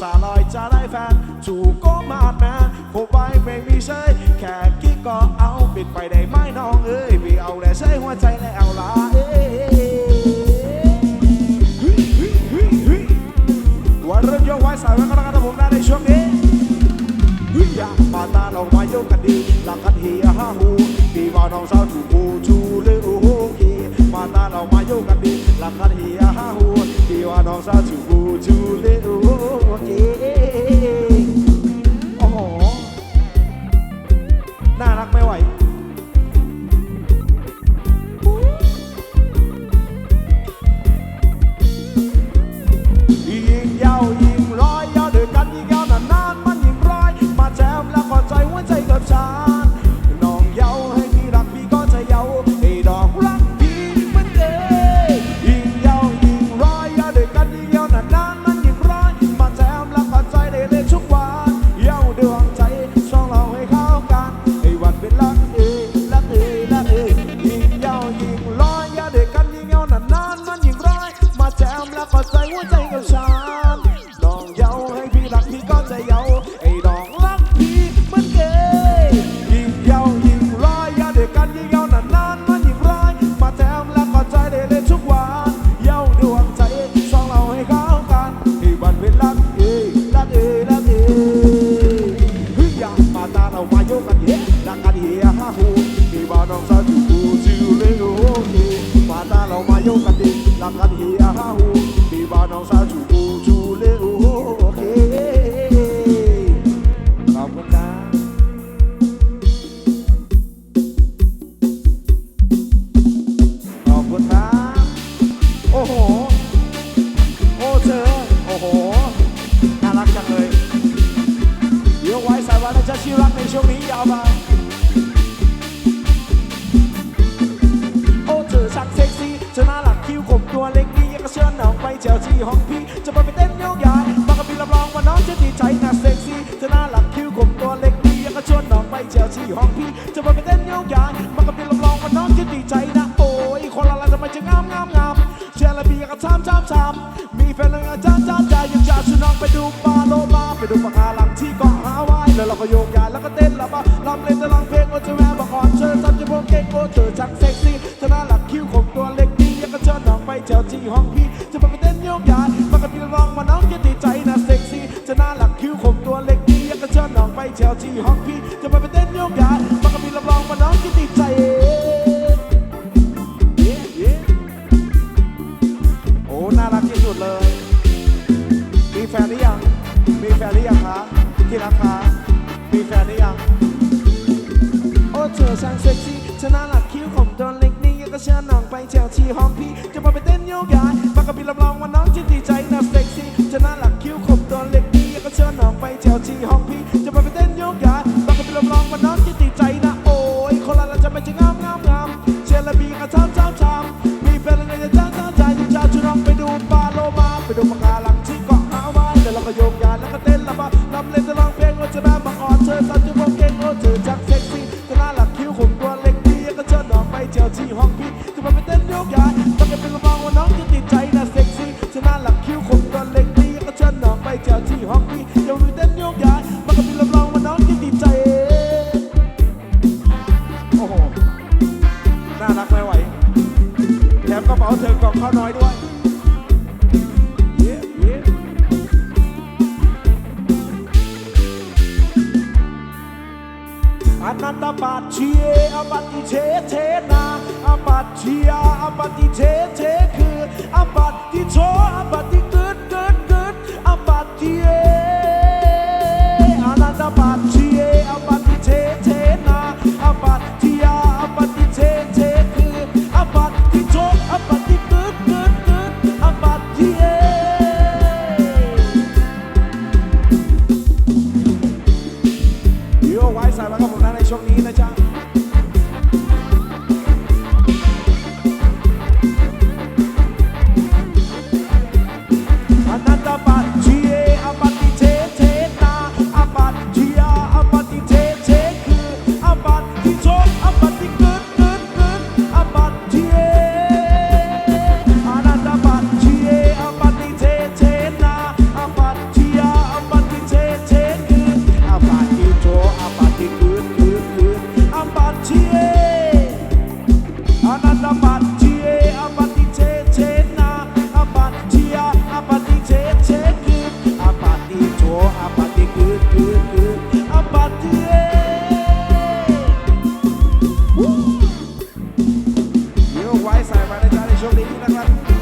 สาลอยจะได้แฟนถูกก็มาดแมนคงไปไม่มีเชยแค่กิ๊กก็เอาปิดไปได้ไหมน้องเอ้ยพี่เอาแต่ใช้หัวใจแล้วล่ะเอ้ยเฮ้ยเฮ้ยวันเริ่มยกไว้สายไว้ก็แล้วกันผมนะในช่วงนี้เฮ้ยอย่ามาตาเรามาโยกกันดีหลักกันเฮียฮาฮูพี่ว่าน้องสาวถูกูชูเลยโอ้โหกีมาตาเรามาโยกกันดีหลักกันเฮียฮาฮูพี่ว่าน้องสาวถูก รักกันเฮีย ที่ห้องพี่จะไปไปเต้นโยกย้ายมากกับพี่รับรองว่าน้องจะดีใจน่าเซ็กซี่เธอน่ารักคิ้วขมตัวเล็กดีอยากจะชวนน้องไปเจวที่ห้องพี่จะไปไปเต้นโยกย้ายมากกับพี่รับรองว่าน้องจะดีใจนะโอ้ยคนละลายทำไมจะงามงามงามเชื่อละพี่อยากจะทำทำทำมีแฟนแล้วอยาจะจ้าใจอยากจะชวนน้องไปดูปลาโลมาไปดูปลาคาลังที่เกาะฮาวายแล้วเราก็โยกย้ายแล้วก็เต้นละบ้าลำเล่นจะร้องเพลงโอ้จะแม่บอกอ่อนเชิญทำจะพวกเก่งโอ้เธอช่างเซ็กซี่เธอน่ารักคิ้วขมตัวเล็กดีอยากจะเชิญน้องไปเจวที่ห้องพี่ เชิญน้องไปเจวที่ห้องพี่ จะไปเต้นโยกย้ายมากับพี่ร้องมาน้องจะดีใจเย้เย้โอ้น่ารักที่สุดเลย มีแฟนหรือยัง มีแฟนหรือยังคะที่รักคะมีแฟนหรือยัง โอ้เธอช่างเซ็กซี่เธอน่ารักคิ้วผมตัวเล็กนี่ยังก็เชิญน้องไปเที่ยวที่ห้องพี่ จะมาไปเต้นโยกย้ายมากับพี่รับรองว่าน้องจะดีใจนะเซ็ก ดูปะการังที่เกาะฮาวายแล้วเราก็โยกย้ายแล้วก็เต้นละบ้าลำเล่นจะร้องเพลงว่าจะแม่มาอ่อนเธอสันจะบอกเก่งโอเธอจังเซ็กซี่เธน่ารักคิ้วขมตัวเล็กดีก็เชิญน้องไปเที่ยวที่ห้องพี่จะมาไปเต้นโยกย้ายต้องเป็นระวังว่าน้องจะติดใจนะเซ็กซี่เธน่ารักคิ้วขมตัวเล็กดีก็เชิญน้องไปเที่ยวที่ห้องพี่จะมาไปเต้นโยกย้ายมันก็เป็นระวังว่าน้องจะติดใจโอ้โหน่ารักไม่ไหวแถมกระเป๋าเธอกล่องข้าวน้อยด้วย Apatia, apatite, tena, apatia, apatite, te, good, apatito, apatit, good, good, good, apatia. ช่วงนี้นะจ๊ะ Gracias.